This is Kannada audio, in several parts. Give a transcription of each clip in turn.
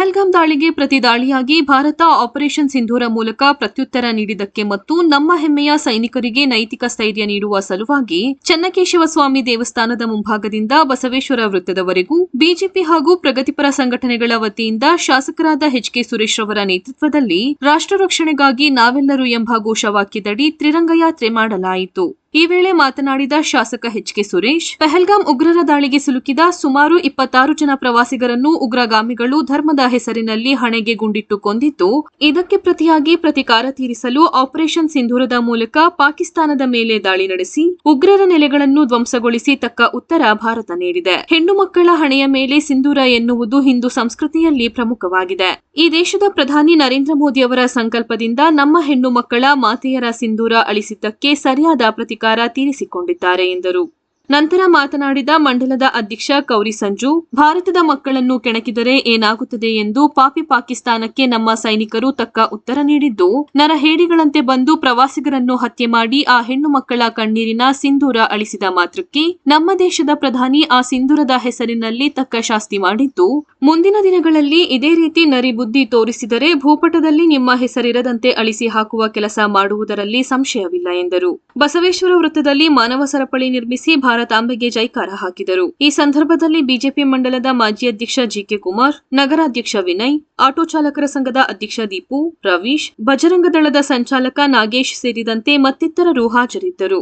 ಪೆಹಲ್ಗಾಮ್ ದಾಳಿಗೆ ಪ್ರತಿದಾಳಿಯಾಗಿ ಭಾರತ ಆಪರೇಷನ್ ಸಿಂಧೂರ ಮೂಲಕ ಪ್ರತ್ಯುತ್ತರ ನೀಡಿದ್ದಕ್ಕೆ ಮತ್ತು ನಮ್ಮ ಹೆಮ್ಮೆಯ ಸೈನಿಕರಿಗೆ ನೈತಿಕ ಸ್ಥೈರ್ಯ ನೀಡುವ ಸಲುವಾಗಿ ಚನ್ನಕೇಶವ ಸ್ವಾಮಿ ದೇವಸ್ಥಾನದ ಮುಂಭಾಗದಿಂದ ಬಸವೇಶ್ವರ ವೃತ್ತದವರೆಗೂ ಬಿಜೆಪಿ ಹಾಗೂ ಪ್ರಗತಿಪರ ಸಂಘಟನೆಗಳ ವತಿಯಿಂದ ಶಾಸಕರಾದ ಎಚ್ ಕೆ ಸುರೇಶ್ ರವರ ನೇತೃತ್ವದಲ್ಲಿ ರಾಷ್ಟ್ರ ರಕ್ಷಣೆಗಾಗಿ ನಾವೆಲ್ಲರೂ ಎಂಬ ಘೋಷವಾಕ್ಯದಡಿ ತ್ರಿರಂಗ ಯಾತ್ರೆ ಮಾಡಲಾಯಿತು. ಈ ವೇಳೆ ಮಾತನಾಡಿದ ಶಾಸಕ ಎಚ್ ಕೆ ಸುರೇಶ್ ಪಹಲ್ಗಾಮ್ ಉಗ್ರರ ದಾಳಿಗೆ ಸಿಲುಕಿದ ಸುಮಾರು ಇಪ್ಪತ್ತಾರು ಜನ ಪ್ರವಾಸಿಗರನ್ನು ಉಗ್ರಗಾಮಿಗಳು ಧರ್ಮದ ಹೆಸರಿನಲ್ಲಿ ಹಣೆಗೆ ಗುಂಡಿಟ್ಟು ಕೊಂದಿದ್ದು, ಇದಕ್ಕೆ ಪ್ರತಿಯಾಗಿ ಪ್ರತಿಕಾರ ತೀರಿಸಲು ಆಪರೇಷನ್ ಸಿಂಧೂರದ ಮೂಲಕ ಪಾಕಿಸ್ತಾನದ ಮೇಲೆ ದಾಳಿ ನಡೆಸಿ, ಉಗ್ರರ ನೆಲೆಗಳನ್ನು ಧ್ವಂಸಗೊಳಿಸಿ ತಕ್ಕ ಉತ್ತರ ಭಾರತ ನೀಡಿದೆ. ಹೆಣ್ಣು ಮಕ್ಕಳ ಹಣೆಯ ಮೇಲೆ ಸಿಂಧೂರ ಎನ್ನುವುದು ಹಿಂದೂ ಸಂಸ್ಕೃತಿಯಲ್ಲಿ ಪ್ರಮುಖವಾಗಿದೆ. ಈ ದೇಶದ ಪ್ರಧಾನಿ ನರೇಂದ್ರ ಮೋದಿ ಅವರ ಸಂಕಲ್ಪದಿಂದ ನಮ್ಮ ಹೆಣ್ಣು ಮಕ್ಕಳ ಮಾತೆಯರ ಸಿಂಧೂರ ಅಳಿಸಿದ್ದಕ್ಕೆ ಸರಿಯಾದ ಪ್ರತಿಕಾರ ತೀರಿಸಿಕೊಂಡಿದ್ದಾರೆ ಎಂದರು. ನಂತರ ಮಾತನಾಡಿದ ಮಂಡಲದ ಅಧ್ಯಕ್ಷ ಕೌರಿ ಸಂಜು, ಭಾರತದ ಮಕ್ಕಳನ್ನು ಕೆಣಕಿದರೆ ಏನಾಗುತ್ತದೆ ಎಂದು ಪಾಪಿ ಪಾಕಿಸ್ತಾನಕ್ಕೆ ನಮ್ಮ ಸೈನಿಕರು ತಕ್ಕ ಉತ್ತರ ನೀಡಿದ್ದು, ನರಹೇಡಿಗಳಂತೆ ಬಂದು ಪ್ರವಾಸಿಗರನ್ನು ಹತ್ಯೆ ಮಾಡಿ ಆ ಹೆಣ್ಣು ಮಕ್ಕಳ ಕಣ್ಣೀರಿನ ಸಿಂಧೂರ ಅಳಿಸಿದ ಮಾತ್ರಕ್ಕೆ ನಮ್ಮ ದೇಶದ ಪ್ರಧಾನಿ ಆ ಸಿಂಧೂರದ ಹೆಸರಿನಲ್ಲಿ ತಕ್ಕ ಶಾಸ್ತಿ ಮಾಡಿದ್ದು, ಮುಂದಿನ ದಿನಗಳಲ್ಲಿ ಇದೇ ರೀತಿ ನರಿಬುದ್ಧಿ ತೋರಿಸಿದರೆ ಭೂಪಟದಲ್ಲಿ ನಿಮ್ಮ ಹೆಸರಿರದಂತೆ ಅಳಿಸಿ ಹಾಕುವ ಕೆಲಸ ಮಾಡುವುದರಲ್ಲಿ ಸಂಶಯವಿಲ್ಲ ಎಂದರು. ಬಸವೇಶ್ವರ ವೃತ್ತದಲ್ಲಿ ಮಾನವ ಸರಪಳಿ ನಿರ್ಮಿಸಿ ಭಾರತಾಂಬೆಗೆ ಜೈಕಾರ ಹಾಕಿದರು. ಈ ಸಂದರ್ಭದಲ್ಲಿ ಬಿಜೆಪಿ ಮಂಡಲದ ಮಾಜಿ ಅಧ್ಯಕ್ಷ ಜಿಕೆ ಕುಮಾರ್, ನಗರಾಧ್ಯಕ್ಷ ವಿನಯ್, ಆಟೋ ಚಾಲಕರ ಸಂಘದ ಅಧ್ಯಕ್ಷ ದೀಪು, ರವೀಶ್, ಬಜರಂಗ ದಳದ ಸಂಚಾಲಕ ನಾಗೇಶ್ ಸೇರಿದಂತೆ ಮತ್ತಿತರರು ಹಾಜರಿದ್ದರು.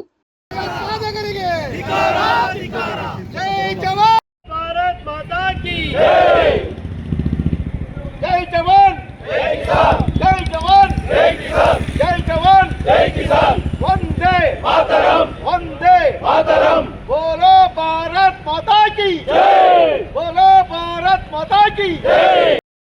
ಜವಾನ್ ಭಾರತ್ வெற்றி